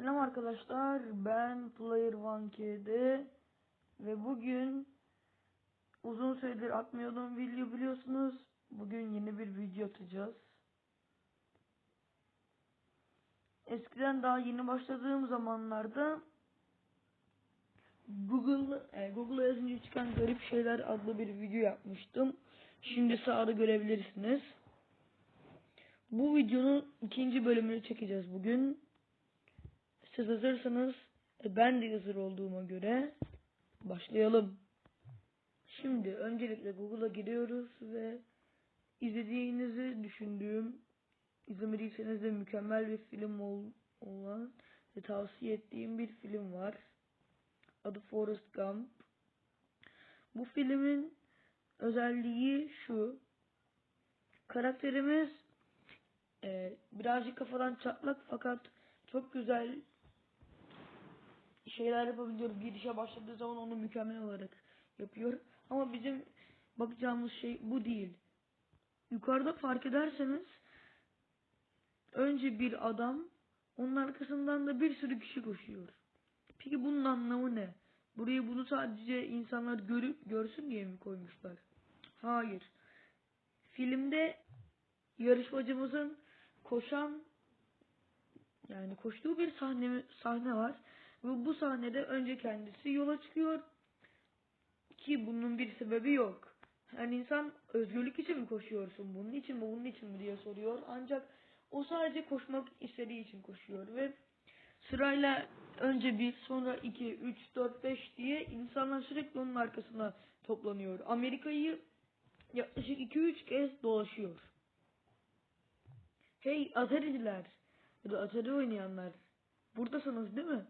Selam arkadaşlar, ben Player One KD ve bugün uzun süredir atmıyordum video biliyorsunuz. Bugün yeni bir video atacağız. Eskiden daha yeni başladığım zamanlarda Google e, yazınca çıkan garip şeyler adlı bir video yapmıştım. Şimdi sağda görebilirsiniz. Bu videonun ikinci bölümünü çekeceğiz bugün. Siz hazırsanız e, ben de hazır olduğuma göre başlayalım. Şimdi öncelikle Google'a giriyoruz ve izlediğinizi düşündüğüm, izlemediyseniz de mükemmel bir film ol, olan ve tavsiye ettiğim bir film var. Adı Forrest Gump. Bu filmin özelliği şu. Karakterimiz e, birazcık kafadan çatlak fakat çok güzel şeyler yapabiliyor. Bir işe başladığı zaman onu mükemmel olarak yapıyor. Ama bizim bakacağımız şey bu değil. Yukarıda fark ederseniz önce bir adam onun arkasından da bir sürü kişi koşuyor. Peki bunun anlamı ne? Buraya bunu sadece insanlar görüp görsün diye mi koymuşlar? Hayır. Filmde yarışmacımızın koşan yani koştuğu bir sahne sahne var ve bu sahnede önce kendisi yola çıkıyor ki bunun bir sebebi yok. Yani insan özgürlük için mi koşuyorsun? Bunun için mi? Bunun için mi diye soruyor. Ancak o sadece koşmak istediği için koşuyor ve sırayla önce bir sonra iki, üç, dört, beş diye insanlar sürekli onun arkasına toplanıyor. Amerika'yı yaklaşık iki üç kez dolaşıyor. Hey Atari'ciler ya da Atari oynayanlar buradasınız değil mi?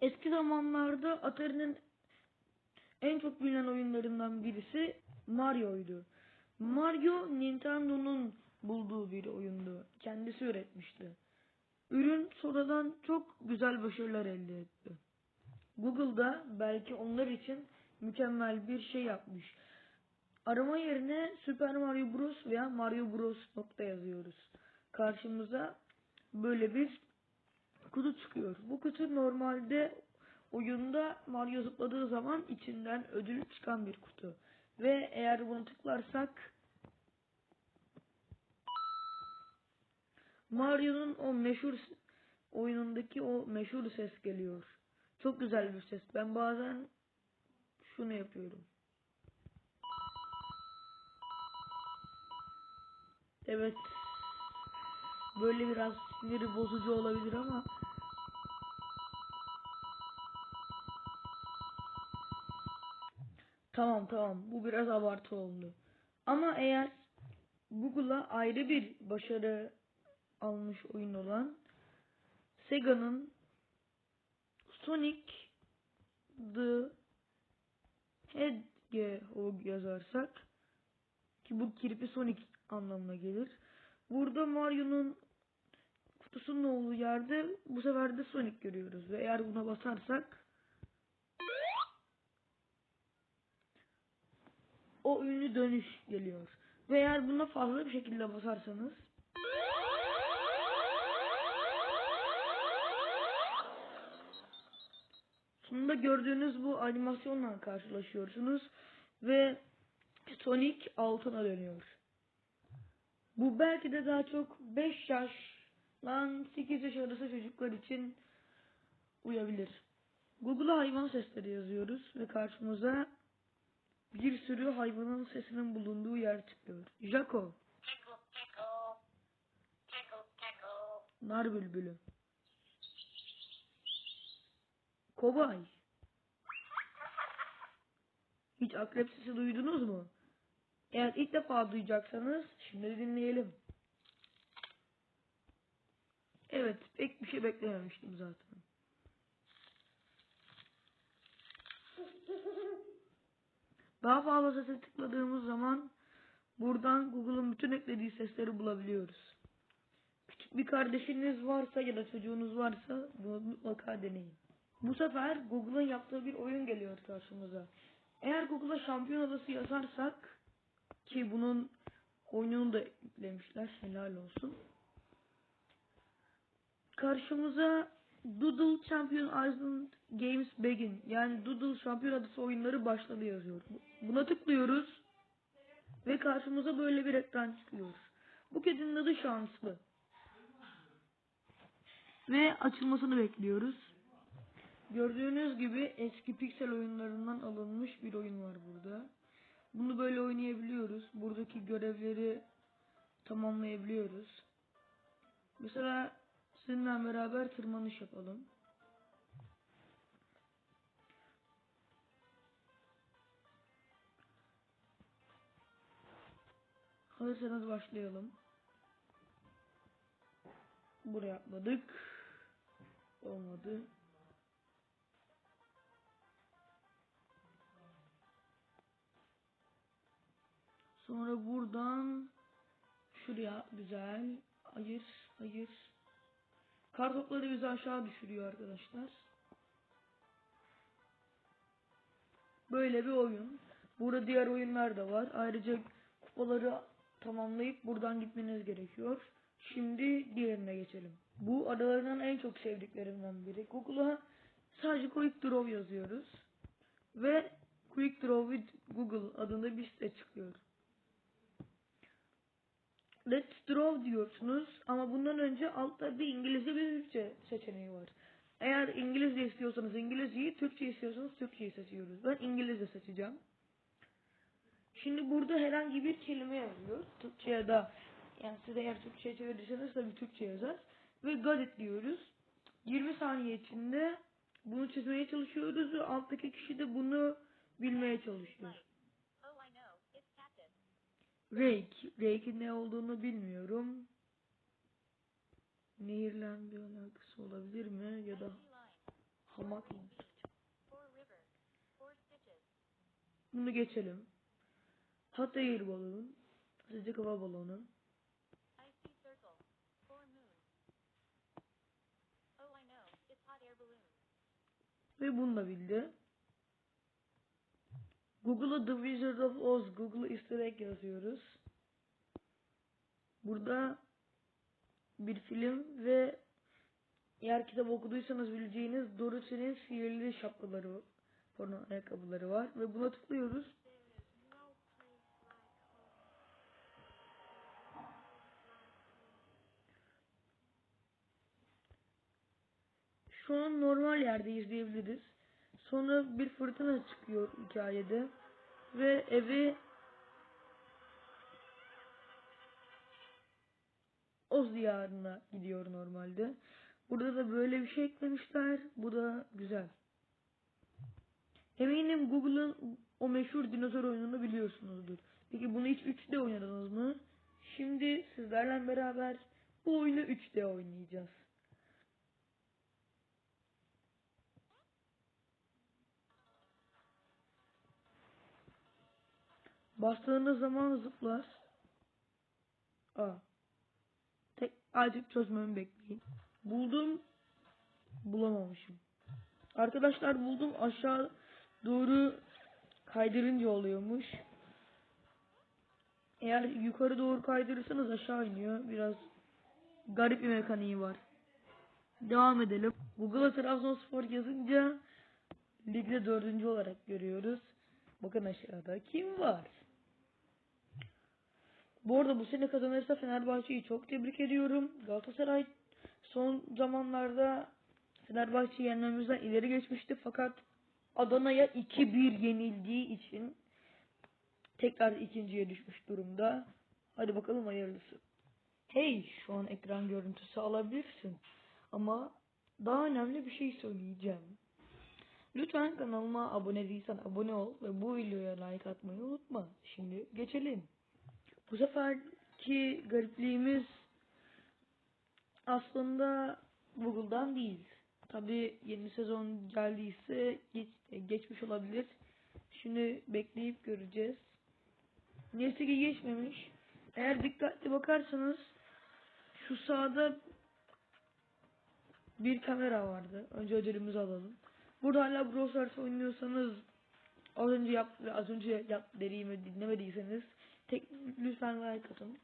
Eski zamanlarda Atari'nin en çok bilinen oyunlarından birisi Mario'ydu. Mario Nintendo'nun bulduğu bir oyundu. Kendisi üretmişti. Ürün sonradan çok güzel başarılar elde etti. Google'da belki onlar için mükemmel bir şey yapmış. Arama yerine Super Mario Bros veya Mario Bros nokta yazıyoruz. Karşımıza böyle bir kutu çıkıyor. Bu kutu normalde oyunda Mario zıpladığı zaman içinden ödül çıkan bir kutu. Ve eğer bunu tıklarsak Mario'nun o meşhur oyunundaki o meşhur ses geliyor. Çok güzel bir ses. Ben bazen şunu yapıyorum. Evet. Böyle biraz siniri bozucu olabilir ama Tamam tamam bu biraz abartı oldu. Ama eğer Google'a ayrı bir başarı almış oyun olan Sega'nın Sonic the Hedgehog yazarsak ki bu kirpi Sonic anlamına gelir. Burada Mario'nun kutusunun olduğu yerde bu sefer de Sonic görüyoruz ve eğer buna basarsak o ünlü dönüş geliyor. Ve eğer buna fazla bir şekilde basarsanız sonunda gördüğünüz bu animasyonla karşılaşıyorsunuz ve Sonic altına dönüyor. Bu belki de daha çok 5 yaş lan 8 yaş arası çocuklar için uyabilir. Google'a hayvan sesleri yazıyoruz ve karşımıza bir sürü hayvanın sesinin bulunduğu yer çıkıyor. Jaco, nar bülbülü. Kobay. Hiç akrep sesi duydunuz mu? Eğer ilk defa duyacaksanız şimdi dinleyelim. Evet, pek bir şey beklememiştim zaten. Daha fazla sese tıkladığımız zaman buradan Google'ın bütün eklediği sesleri bulabiliyoruz. Küçük bir kardeşiniz varsa ya da çocuğunuz varsa bunu mutlaka deneyin. Bu sefer Google'ın yaptığı bir oyun geliyor karşımıza. Eğer Google'a şampiyon adası yazarsak ki bunun oyununu da yüklemişler helal olsun. Karşımıza Doodle Champion Island Games Begin yani Doodle Şampiyon Adası oyunları başladı yazıyor. Bu- Buna tıklıyoruz ve karşımıza böyle bir ekran çıkıyor. Bu kedinin adı Şanslı. Ve açılmasını bekliyoruz. Gördüğünüz gibi eski piksel oyunlarından alınmış bir oyun var burada. Bunu böyle oynayabiliyoruz. Buradaki görevleri tamamlayabiliyoruz. Mesela sizinle beraber tırmanış yapalım. Hazırsanız başlayalım. Buraya atladık. Olmadı. Sonra buradan şuraya güzel. Hayır, hayır. Kartopları bizi aşağı düşürüyor arkadaşlar. Böyle bir oyun. Burada diğer oyunlar da var. Ayrıca kupaları tamamlayıp buradan gitmeniz gerekiyor. Şimdi diğerine geçelim. Bu aralarından en çok sevdiklerimden biri. Google'a sadece Quick Draw yazıyoruz. Ve Quick Draw with Google adında bir site çıkıyor. Let's Draw diyorsunuz ama bundan önce altta bir İngilizce bir Türkçe seçeneği var. Eğer İngilizce istiyorsanız İngilizceyi, Türkçe istiyorsanız Türkçeyi seçiyoruz. Ben İngilizce seçeceğim. Şimdi burada herhangi bir kelime yazıyor. Türkçe ya da yani siz eğer Türkçe'ye çevirirseniz tabii Türkçe yazar. Ve it diyoruz. 20 saniye içinde bunu çizmeye çalışıyoruz ve alttaki kişi de bunu bilmeye çalışıyor. Rake. Rake'in ne olduğunu bilmiyorum. Nehirle bir alakası olabilir mi? Ya da hamak mı? Bunu geçelim. Hot air balon. Sıcak hava balonu. Ve bunu da bildi. Google'a The Wizard of Oz, Google Easter egg yazıyoruz. Burada bir film ve eğer kitap okuduysanız bileceğiniz Dorothy'nin sihirli şapkaları, pardon ayakkabıları var ve buna tıklıyoruz. Şu an normal yerde izleyebiliriz. Sonra bir fırtına çıkıyor hikayede ve evi Oz diyarına gidiyor normalde. Burada da böyle bir şey eklemişler. Bu da güzel. Eminim Google'ın o meşhur dinozor oyununu biliyorsunuzdur. Peki bunu hiç 3D oynadınız mı? Şimdi sizlerle beraber bu oyunu 3D oynayacağız. Bastığınız zaman zıplar. Aa. Tek azıcık çözmemi bekleyin. Buldum. Bulamamışım. Arkadaşlar buldum. Aşağı doğru kaydırınca oluyormuş. Eğer yukarı doğru kaydırırsanız aşağı iniyor. Biraz garip bir mekaniği var. Devam edelim. Google'a Trabzonspor yazınca ligde dördüncü olarak görüyoruz. Bakın aşağıda kim var? Bu arada bu sene kazanırsa Fenerbahçe'yi çok tebrik ediyorum. Galatasaray son zamanlarda Fenerbahçe'yi yenmemizden ileri geçmişti fakat Adana'ya 2-1 yenildiği için tekrar ikinciye düşmüş durumda. Hadi bakalım hayırlısı. Hey şu an ekran görüntüsü alabilirsin. Ama daha önemli bir şey söyleyeceğim. Lütfen kanalıma abone değilsen abone ol ve bu videoya like atmayı unutma. Şimdi geçelim. Bu seferki garipliğimiz aslında Google'dan değil. Tabi yeni sezon geldiyse geç, geçmiş olabilir. Şimdi bekleyip göreceğiz. Neyse ki geçmemiş. Eğer dikkatli bakarsanız şu sağda bir kamera vardı. Önce ödülümüzü alalım. Burada hala Brawl Stars oynuyorsanız az önce yap az önce yap dediğimi dinlemediyseniz tek lütfen like atın.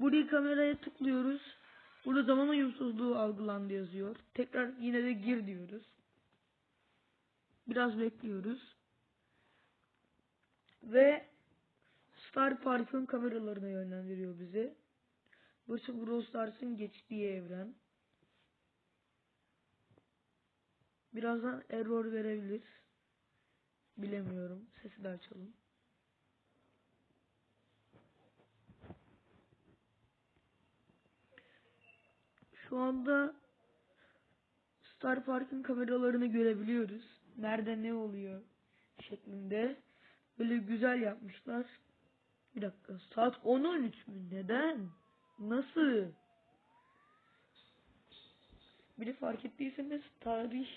Buraya kameraya tıklıyoruz. Burada zaman uyumsuzluğu algılandı yazıyor. Tekrar yine de gir diyoruz. Biraz bekliyoruz. Ve Star Park'ın kameralarına yönlendiriyor bizi. Burası Brawl Stars'ın geçtiği evren. Birazdan error verebilir. Bilemiyorum. Sesi de açalım. Şu anda Star Park'ın kameralarını görebiliyoruz. Nerede ne oluyor şeklinde. Böyle güzel yapmışlar. Bir dakika. Saat 10.13 mü? Neden? Nasıl? Bir fark ettiyseniz tarih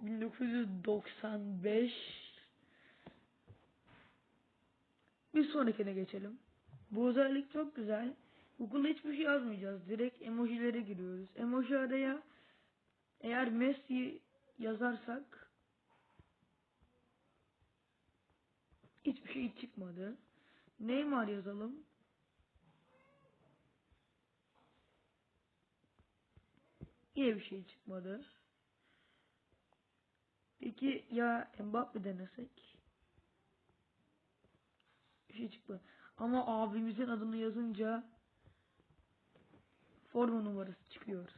1995. Bir sonrakine geçelim. Bu özellik çok güzel. Google'a hiçbir şey yazmayacağız. Direkt emojilere giriyoruz. Emoji araya eğer Messi yazarsak hiçbir şey çıkmadı. Neymar yazalım. Yine bir şey çıkmadı. Peki ya Mbappe denesek? Bir şey çıkmadı. Ama abimizin adını yazınca forma numarası çıkıyor.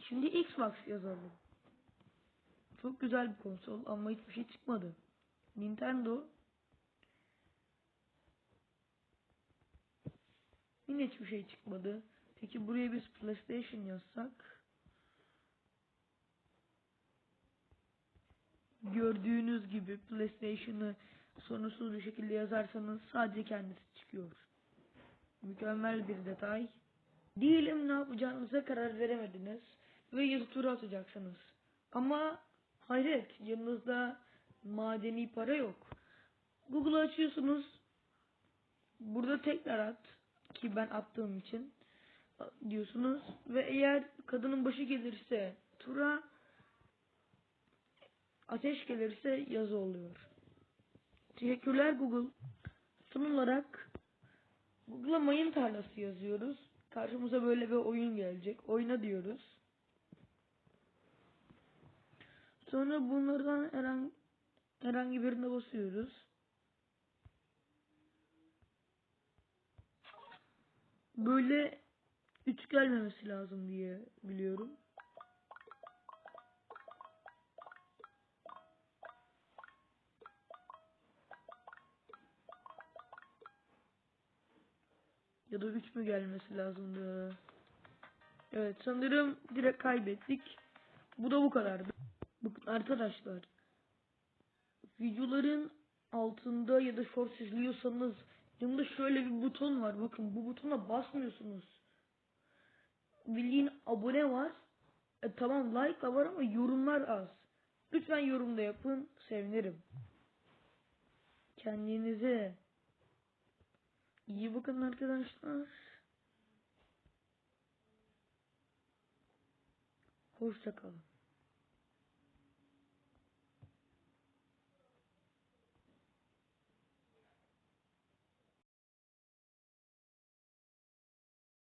Şimdi Xbox yazalım. Çok güzel bir konsol ama hiçbir şey çıkmadı. Nintendo Yine hiçbir şey çıkmadı. Peki buraya biz PlayStation yazsak gördüğünüz gibi PlayStation'ı sorunsuz bir şekilde yazarsanız sadece kendisi çıkıyor. Mükemmel bir detay. Diyelim ne yapacağınıza karar veremediniz ve yazı tura atacaksınız. Ama hayret yanınızda madeni para yok. Google'ı açıyorsunuz. Burada tekrar at ki ben attığım için diyorsunuz ve eğer kadının başı gelirse tura ateş gelirse yazı oluyor. Teşekkürler Google. Son olarak Google'a mayın tarlası yazıyoruz. Karşımıza böyle bir oyun gelecek. Oyna diyoruz. Sonra bunlardan herhangi, herhangi birine basıyoruz. Böyle üç gelmemesi lazım diye biliyorum. Ya da 3 mü gelmesi lazımdı? Evet sanırım direkt kaybettik. Bu da bu kadardı. Bakın arkadaşlar. Videoların altında ya da short izliyorsanız yanında şöyle bir buton var. Bakın bu butona basmıyorsunuz. Bildiğin abone var. E, tamam like da var ama yorumlar az. Lütfen yorumda yapın. Sevinirim. Kendinize İyi bakın arkadaşlar. Hoşça kalın.